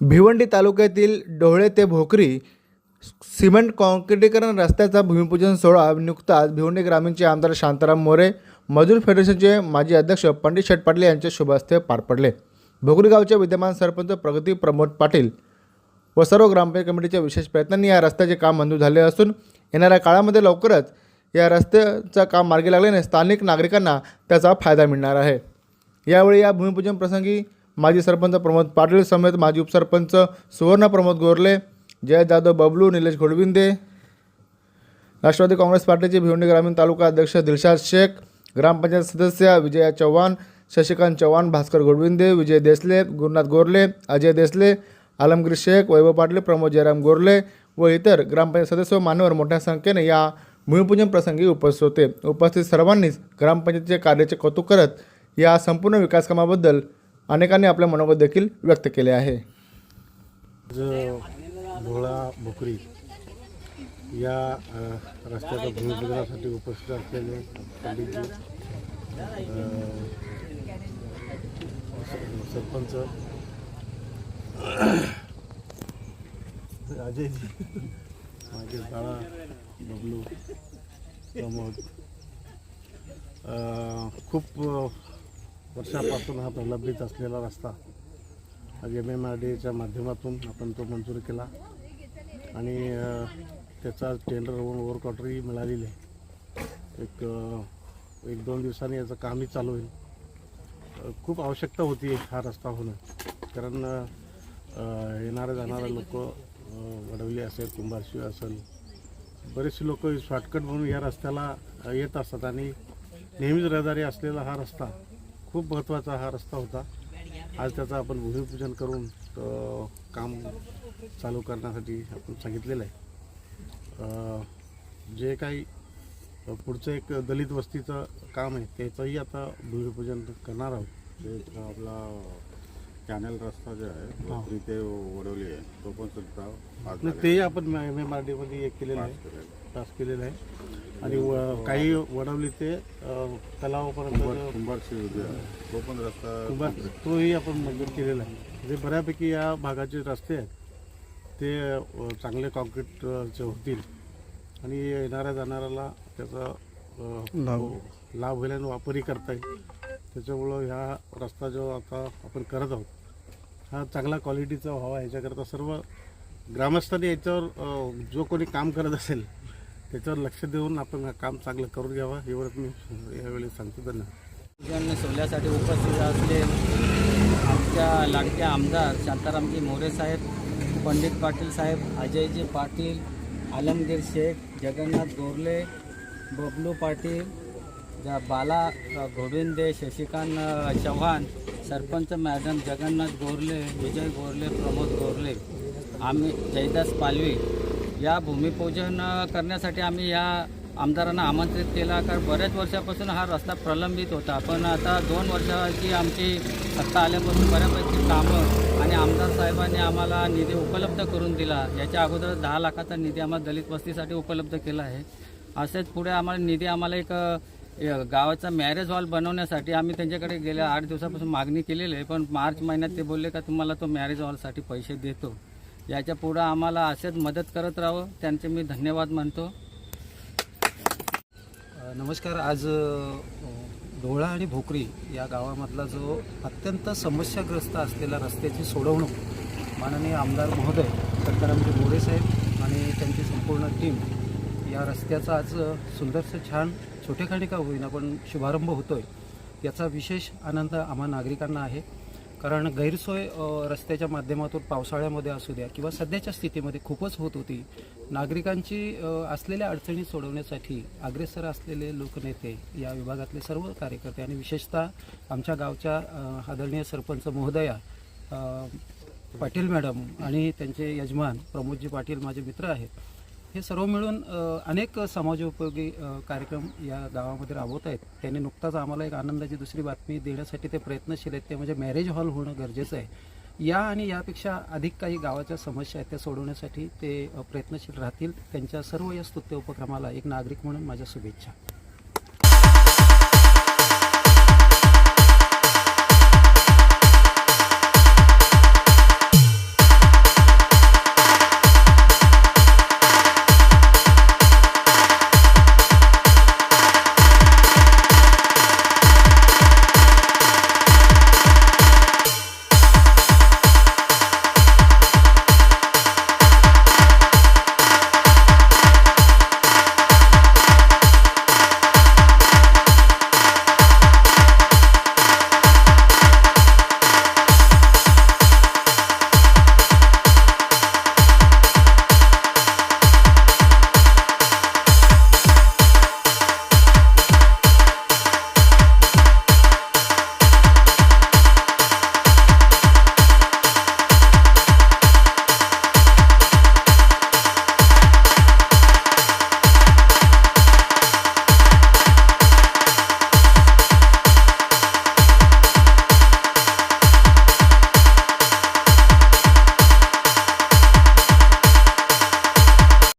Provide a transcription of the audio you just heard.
भिवंडी तालुक्यातील डोहळे ते भोकरी सिमेंट कॉन्क्रिटीकरण रस्त्याचा भूमिपूजन सोहळा नुकताच भिवंडी ग्रामीणचे आमदार शांताराम मोरे मजूर फेडरेशनचे माजी अध्यक्ष पंडित शेठ पाटील यांच्या शुभ हस्ते पार पडले. भोकरी गावचे विद्यमान सरपंच प्रगती प्रमोद पाटील व सर्व ग्रामपंचायत कमिटीच्या विशेष प्रयत्नांनी या रस्त्याचे काम मंजूर झाले असून येणाऱ्या काळामध्ये लवकरच या रस्त्याचं काम मार्गी लागल्याने स्थानिक नागरिकांना त्याचा फायदा मिळणार आहे. यावेळी या भूमिपूजन प्रसंगी माजी सरपंच प्रमोद पाटील समेत माजी उपसरपंच सुवर्ण प्रमोद गोरले जय जाधव बबलू निलेश घोडविंदे राष्ट्रवादी काँग्रेस पार्टीचे भिवंडी ग्रामीण तालुका अध्यक्ष दिलशाद शेख ग्रामपंचायत सदस्य विजया चव्हाण शशिकांत चव्हाण भास्कर घोडविंदे विजय देसले गुरुनाथ गोरले अजय देसले आलमगीर शेख वैभव पाटील प्रमोद जयराम गोरले व इतर ग्रामपंचायत सदस्य व मान्यवर मोठ्या संख्येने या भूमिपूजन प्रसंगी उपस्थित होते. उपस्थित सर्वांनीच ग्रामपंचायतीचे कार्याचे कौतुक करत या संपूर्ण विकासकामाबद्दल अनेकांनी आपले मनोगत देखील व्यक्त केले आहे. भोळा भोकरी या रस्त्याच्या भूमिपूजनासाठी उपस्थित असलेले पंडितजी सरपंच अजयजी माझे बाळा बबलू प्रमोद खूप वर्षापासून हा प्रलंबित असलेला रस्ता आज एम एम आर डीच्या माध्यमातून आपण तो मंजूर केला. आणि त्याचा टेंडर होऊन वर्क ऑर्डरही मिळालेली आहे. एक एक दोन दिवसांनी याचं कामही चालू होईल. खूप आवश्यकता होती हा रस्ता होणं. कारण येणारे जाणारे लोक वडवली असेल कुंभारशिव असेल बरेचसे लोक शॉर्टकट म्हणून या रस्त्याला येत असतात. आणि नेहमीच रहदारी असलेला हा रस्ता खूप महत्त्वाचा हा रस्ता होता. आज त्याचं आपण भूमिपूजन करून काम चालू करण्यासाठी आपण सांगितलेलं आहे. जे काही पुढचं एक दलित वस्तीचं काम आहे त्याचंही आता भूमिपूजन करणार आहोत. ते आपला कॅनल रस्ता जो आहे ते वडवली आहे तो पण सुद्धा तेही आपण एम एम आर डीमध्ये एक केलेलं आहे. पास केलेलं आहे. आणि व- काही वडवली ते अ, तलावापर्यंत जो तो पण रस्ता कुंभार तोही आपण मंजूर केलेला आहे. म्हणजे बऱ्यापैकी या भागाचे रस्ते आहेत ते अ, चांगले कॉन्क्रीटचे होतील. आणि येणाऱ्या जाणाऱ्याला त्याचा अ, लाभ. होईल आणि वापरही करता येईल. त्याच्यामुळं ह्या रस्ता जो आता आपण करत आहोत हा चांगला क्वालिटीचा व्हावा. ह्याच्याकरता सर्व ग्रामस्थांनी याच्यावर अ, जो कोणी काम करत असेल त्याच्यावर लक्ष देऊन आपण हा काम चांगलं करून घ्यावं एवढंच मी यावेळी सांगतो. धन्यवाद. पूजन उपस्थित असले आमच्या लाडके आमदार शांतारामजी मोरे साहेब पंडित पाटील साहेब अजयजी पाटील आलमगीर शेख जगन्नाथ गोरले बबलू पाटील बाला गोविंदे शशिकांत चव्हाण सरपंच मॅडम जगन्नाथ गोरले विजय गोरले प्रमोद गोरले आम्ही जयदास पालवी या भूमिपूजन करण्यासाठी आम्ही या आमदारांना आमंत्रित केला. कारण बऱ्याच वर्षापासून हा रस्ता प्रलंबित होता. पण आता दोन वर्षाची आमची सत्ता आल्यापासून बऱ्यापैकी कामं आणि आमदार साहेबांनी आम्हाला निधी उपलब्ध करून दिला. याच्या अगोदर दहा लाखाचा निधी आम्हाला दलित वस्तीसाठी उपलब्ध केला आहे. असेच पुढे आम्हाला निधी आम्हाला एक गावाचा मॅरेज हॉल बनवण्यासाठी आम्ही त्यांच्याकडे गेल्या आठ दिवसापासून मागणी केलेली आहे. पण मार्च महिन्यात ते बोलले का तुम्हाला तो मॅरेज हॉलसाठी पैसे देतो. याच्या पुढं आम्हाला असेच मदत करत राहावं. त्यांचे मी धन्यवाद मानतो. नमस्कार. आज डोळा आणि भोकरी या गावामधला जो अत्यंत समस्याग्रस्त असलेला रस्त्याची सोडवणूक माननीय आमदार महोदय सत्तारामजी मोरे साहेब आणि त्यांची संपूर्ण टीम या रस्त्याचा आज सुंदरसं छान छोटेखाणी का होईना पण शुभारंभ होतो आहे याचा विशेष आनंद आम्हा नागरिकांना आहे. कारण गैरसोय रस्त्याच्या माध्यमातून पावसाळ्यामध्ये असू द्या किंवा सध्याच्या स्थितीमध्ये खूपच होत होती नागरिकांची असलेल्या अडचणी सोडवण्यासाठी अग्रेसर असलेले लोकनेते या विभागातले सर्व कार्यकर्ते आणि विशेषतः आमच्या गावच्या आदरणीय सरपंच महोदया पाटील मॅडम आणि त्यांचे यजमान प्रमोदजी पाटील माझे मित्र आहेत हे सर्व मिळून अनेक समाजोपयोगी कार्यक्रम या गावामध्ये राबवत आहेत. त्यांनी नुकताच आम्हाला एक आनंदाची दुसरी बातमी देण्यासाठी ते प्रयत्नशील आहेत. ते म्हणजे मॅरेज हॉल होणं गरजेचं आहे. या आणि यापेक्षा अधिक काही गावाच्या समस्या आहेत त्या सोडवण्यासाठी ते प्रयत्नशील राहतील. त्यांच्या सर्व या स्तुत्य उपक्रमाला एक नागरिक म्हणून माझ्या शुभेच्छा.